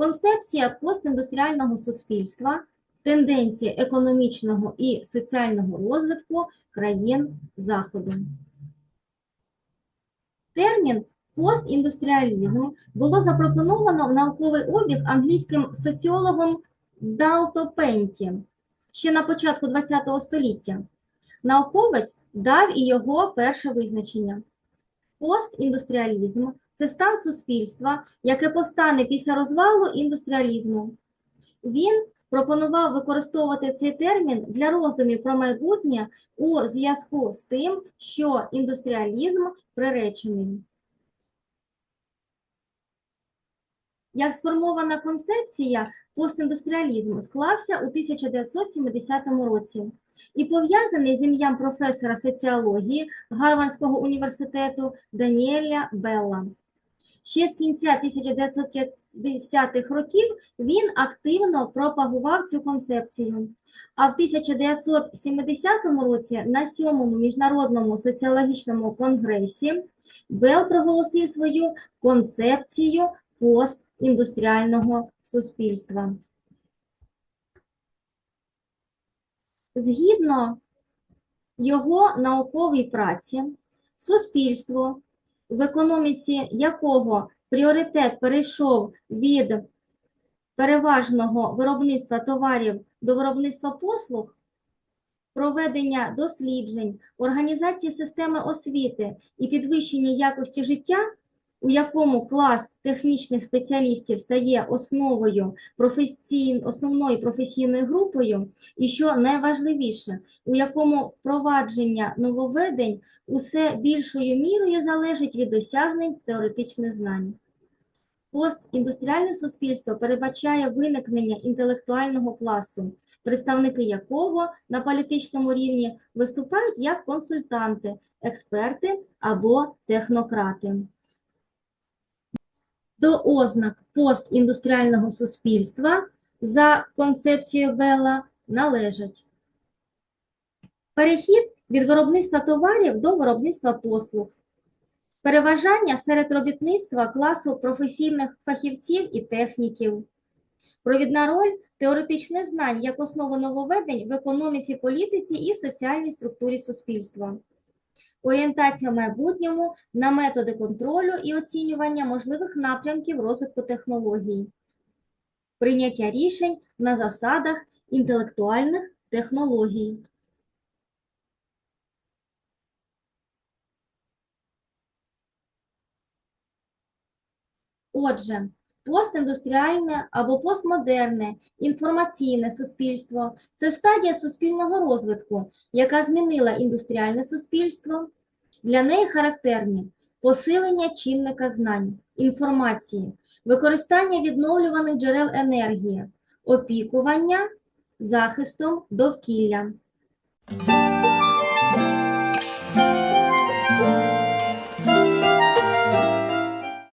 концепція постіндустріального суспільства, тенденції економічного і соціального розвитку країн Заходу. Термін постіндустріалізм було запропоновано в науковий обіг англійським соціологом Далто Пенті ще на початку ХХ століття. Науковець дав і його перше визначення. Постіндустріалізм це стан суспільства, яке постане після розвалу індустріалізму. Він пропонував використовувати цей термін для роздумів про майбутнє у зв'язку з тим, що індустріалізм приречений. Як сформована концепція, постіндустріалізм склався у 1970 році і пов'язаний з ім'ям професора соціології Гарвардського університету Даніеля Белла. Ще з кінця 1950-х років він активно пропагував цю концепцію. А в 1970 році на сьомому міжнародному соціологічному конгресі Белл проголосив свою концепцію постіндустріального суспільства. Згідно його науковій праці, суспільство, в економіці якого пріоритет перейшов від переважного виробництва товарів до виробництва послуг, проведення досліджень, організації системи освіти і підвищення якості життя, у якому клас технічних спеціалістів стає основою професійн... основною професійною групою, і що найважливіше, у якому впровадження нововведень усе більшою мірою залежить від досягнень теоретичних знань. Постіндустріальне суспільство передбачає виникнення інтелектуального класу, представники якого на політичному рівні виступають як консультанти, експерти або технократи. До ознак постіндустріального суспільства за концепцією Белла належать. Перехід від виробництва товарів до виробництва послуг, переважання серед робітництва класу професійних фахівців і техніків, провідна роль теоретичних знань як основа нововведень в економіці, політиці і соціальній структурі суспільства. Орієнтація в майбутньому на методи контролю і оцінювання можливих напрямків розвитку технологій, прийняття рішень на засадах інтелектуальних технологій. Отже, постіндустріальне або постмодерне інформаційне суспільство це стадія суспільного розвитку, яка змінила індустріальне суспільство. Для неї характерні посилення чинника знань, інформації, використання відновлюваних джерел енергії, опікування захистом довкілля.